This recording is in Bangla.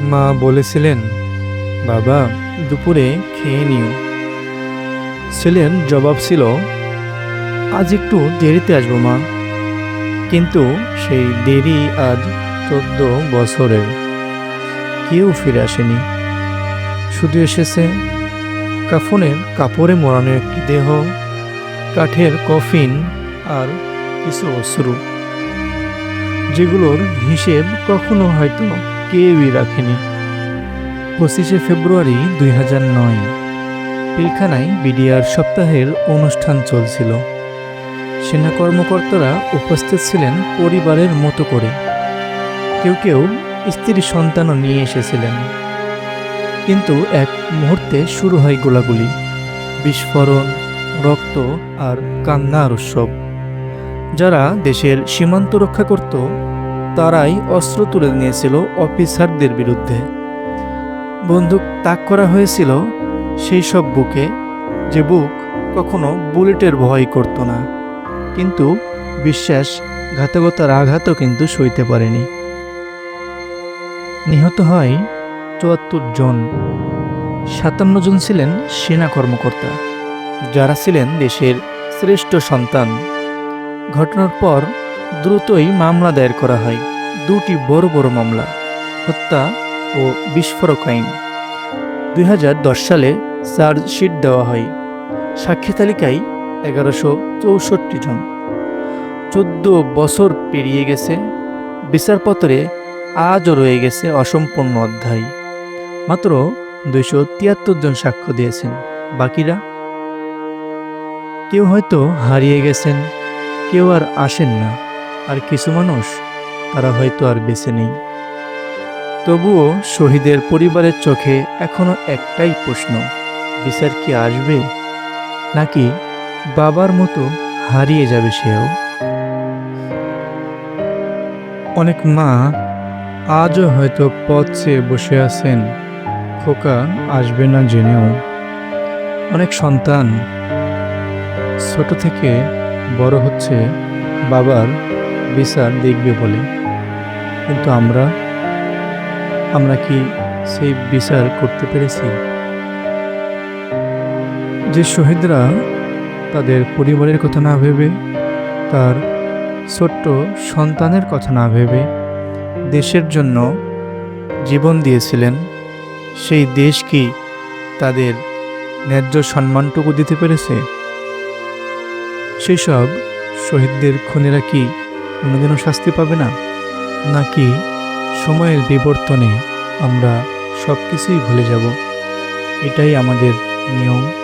মা বলেছিলেন, বাবা, দুপুরে খেয়ে নিও। ছেলের জবাব ছিল, আজ একটু দেরিতে আসব মা। কিন্তু সেই দেরি আজ চোদ্দ বছরের। কেউ ফিরে আসেনি। শুধু এসেছে কাফনের কাপড়ে মোড়ানো একটি দেহ, কাঠের কফিন আর কিছু অশ্রু, যেগুলোর হিসেব কখনো হয়তো কেউই রাখেনি। পঁচিশে ফেব্রুয়ারি দুই হাজার নয়, পিলখানায় বিডিআর সপ্তাহের অনুষ্ঠান চলছিল। সেনা কর্মকর্তারা উপস্থিত ছিলেন পরিবারের মতো করে। কেউ কেউ স্ত্রী সন্তানও নিয়ে এসেছিলেন। কিন্তু এক মুহূর্তে শুরু হয় গোলাগুলি। বিস্ফোরণ, রক্ত আর কান্নার উৎসব। যারা দেশের সীমান্ত রক্ষা করত তারাই অস্ত্র তুলে নিয়েছিল অফিসারদের বিরুদ্ধে। বন্দুক তাক করা হয়েছিল সেই সব বুকে, যে বুক কখনো বুলেটের ভয় করত না। কিন্তু বিশ্বাস, ঘাতকতার আঘাতও কিন্তু সইতে পারেনি। নিহত হয় চুয়াত্তর জন। সাতান্ন জন ছিলেন সেনা কর্মকর্তা, যারা ছিলেন দেশের শ্রেষ্ঠ সন্তান। ঘটনার পর দ্রুতই মামলা দায়ের করা হয়। দুটি বড় বড় মামলা, হত্যা ও বিস্ফোরক আইন। দুই হাজার দশ সালে চার্জশিট দেওয়া হয়। সাক্ষী তালিকায় এগারোশো চৌষট্টি জন। চোদ্দ বছর পেরিয়ে গেছে। বিচারপত্রে আজও রয়ে গেছে অসম্পূর্ণ অধ্যায়। মাত্র দুইশো তিয়াত্তর জন সাক্ষ্য দিয়েছেন। বাকিরা? কেউ হয়তো হারিয়ে গেছেন, কেউ আর আসেন না। আর কিছু মানুষ, তারা হয়তো আর বেঁচে নেই। তবুও শহীদের পরিবারের চোখে এখনও একটাই প্রশ্ন, বিচার কি আসবে? নাকি বাবার মতো হারিয়ে যাবে সেও? অনেক মা আজও হয়তো পথ চেয়ে বসে আছেন, খোকা আসবে না জেনেও। অনেক সন্তান ছোট থেকে বড় হচ্ছে, বাবার বিচার দেখবে বলে। কিন্তু আমরা আমরা কি সেই বিচার করতে পেরেছি? যে শহীদরা তাদের পরিবারের কথা না ভেবে, তার ছোট্ট সন্তানের কথা না ভেবে দেশের জন্য জীবন দিয়েছিলেন, সেই দেশ কি তাদের ন্যায্য সম্মানটুকু দিতে পেরেছে? সেই সব শহীদদের খুনেরা কি কোনোদিনও শাস্তি পাবে না? নাকি সময়ের বিবর্তনে আমরা সব কিছুই ভুলে যাব? এটাই আমাদের নিয়ম।